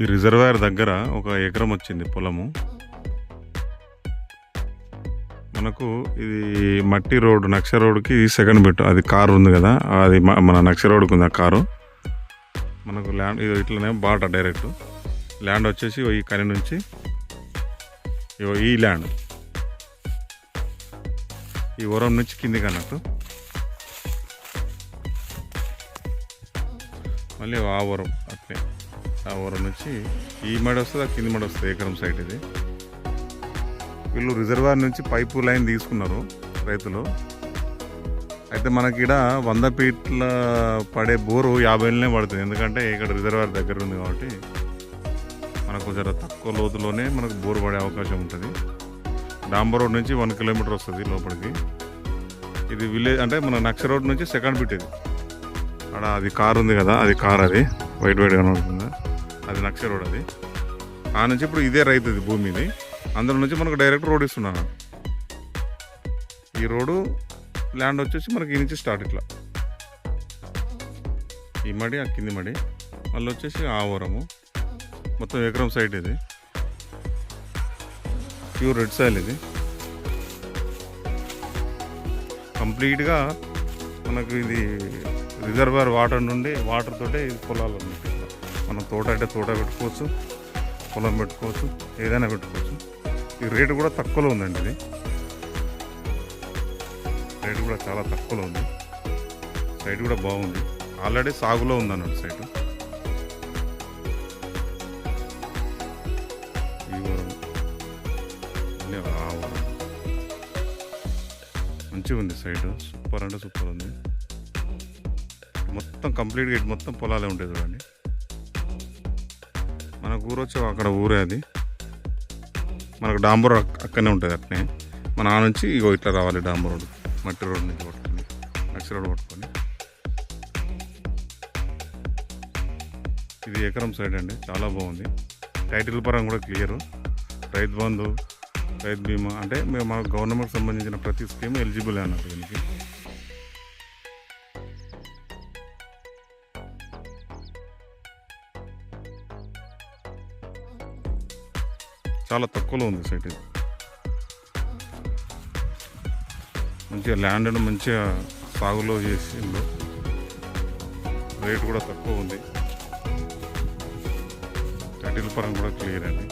ఈ రిజర్వాయర్ దగ్గర ఒక ఎకరం వచ్చింది పొలము. మనకు ఇది మట్టి రోడ్ నక్ష రోడ్కి సెకండ్ బిట్ అది కారు ఉంది కదా అది మన నక్ష రోడ్కి ఉంది ఆ కారు. మనకు ల్యాండ్ ఇది ఇట్లనే బాట డైరెక్ట్. ల్యాండ్ వచ్చేసి ఈ కని నుంచి ఈ ల్యాండ్. ఈ వరం నుంచి కిందికి అన్నట్టు. మళ్ళీ ఆ వరం అట్లే. ఆ వరం నుంచి ఈ మడి వస్తుంది ఆ కింది మడి వస్తుంది ఎకరం సైట్ ఇది. వీళ్ళు రిజర్వాయర్ నుంచి పైపు లైన్ తీసుకున్నారు రైతులు. అయితే మనకి ఇక్కడ వంద ఫీట్ల పడే బోరు యాభైలనే పడుతుంది. ఎందుకంటే ఇక్కడ రిజర్వాయర్ దగ్గర ఉంది కాబట్టి మనకు జర తక్కువ లోతులోనే మనకు బోరు పడే అవకాశం ఉంటుంది. డాంబర్ రోడ్ నుంచి వన్ కిలోమీటర్ వస్తుంది లోపలికి. ఇది విలేజ్ అంటే మన నక్ష రోడ్ నుంచి సెకండ్ బిట్ ఇది. అక్కడ అది కార్ ఉంది కదా అది కార్ అది. వైట్ వైట్ కనబడుతుంది? అది నక్ష రోడ్ అది. ఆ నుంచి ఇప్పుడు ఇదే రైతుది భూమి ఇది అందులో నుంచి మనకు డైరెక్ట్ రోడ్ ఇస్తున్నాను. ఈ రోడ్డు ల్యాండ్ వచ్చేసి మనకి ఈ నుంచి స్టార్ట్ ఇట్లా. ఈ మడి ఆ కింది మడి. మళ్ళీ వచ్చేసి ఆవరము. మొత్తం ఎకరం సైట్ ఇది. ప్యూర్ రెడ్ సాయిల్ ఇది. కంప్లీట్గా మనకు ఇది రిజర్వాయర్ వాటర్ నుండి వాటర్ తోటే ఇది పొలాలు అన్నమాట. మనం తోట అంటే తోట పెట్టుకోవచ్చు పొలం పెట్టుకోవచ్చు ఏదైనా పెట్టుకోవచ్చు. ఈ రేటు కూడా తక్కువలో ఉందండి ఇది. రేటు కూడా చాలా తక్కువలో ఉంది. సైట్ కూడా బాగుంది. ఆల్రెడీ సాగులో ఉంది అన్నట్టు సైట్ ఈ మళ్ళీ ఆ మంచిగా ఉంది సైట్ సూపర్ అంటే సూపర్ ఉంది. మొత్తం కంప్లీట్గా ఇటు మొత్తం పొలాలే ఉంటాయి చూడండి. మనకు ఊరు అక్కడ ఊరే అది. మనకు డాంబర్ అక్కడనే ఉంటుంది అట్నే. మన ఆ నుంచి ఇగో ఇట్లా రావాలి డాంబర్ రోడ్ మట్టి రోడ్ నుంచి పట్టుకొని మట్టి రోడ్ పట్టుకొని ఇది ఎకరం సైడ్ అండి. చాలా బాగుంది. టైటిల్ పరంగా కూడా క్లియరు. రైతు బంధు రైతు బీమా అంటే మేము మాకు గవర్నమెంట్కి సంబంధించిన ప్రతి స్కీమ్ ఎలిజిబుల్ అన్నట్టు దీనికి. చాలా తక్కువలో ఉంది సైట్ ఇది. మంచిగా ల్యాండ్ను మంచిగా సాగులో చేసిండు రేట్ కూడా తక్కువ ఉంది. టైటిల్ పరం కూడా క్లియర్ అండి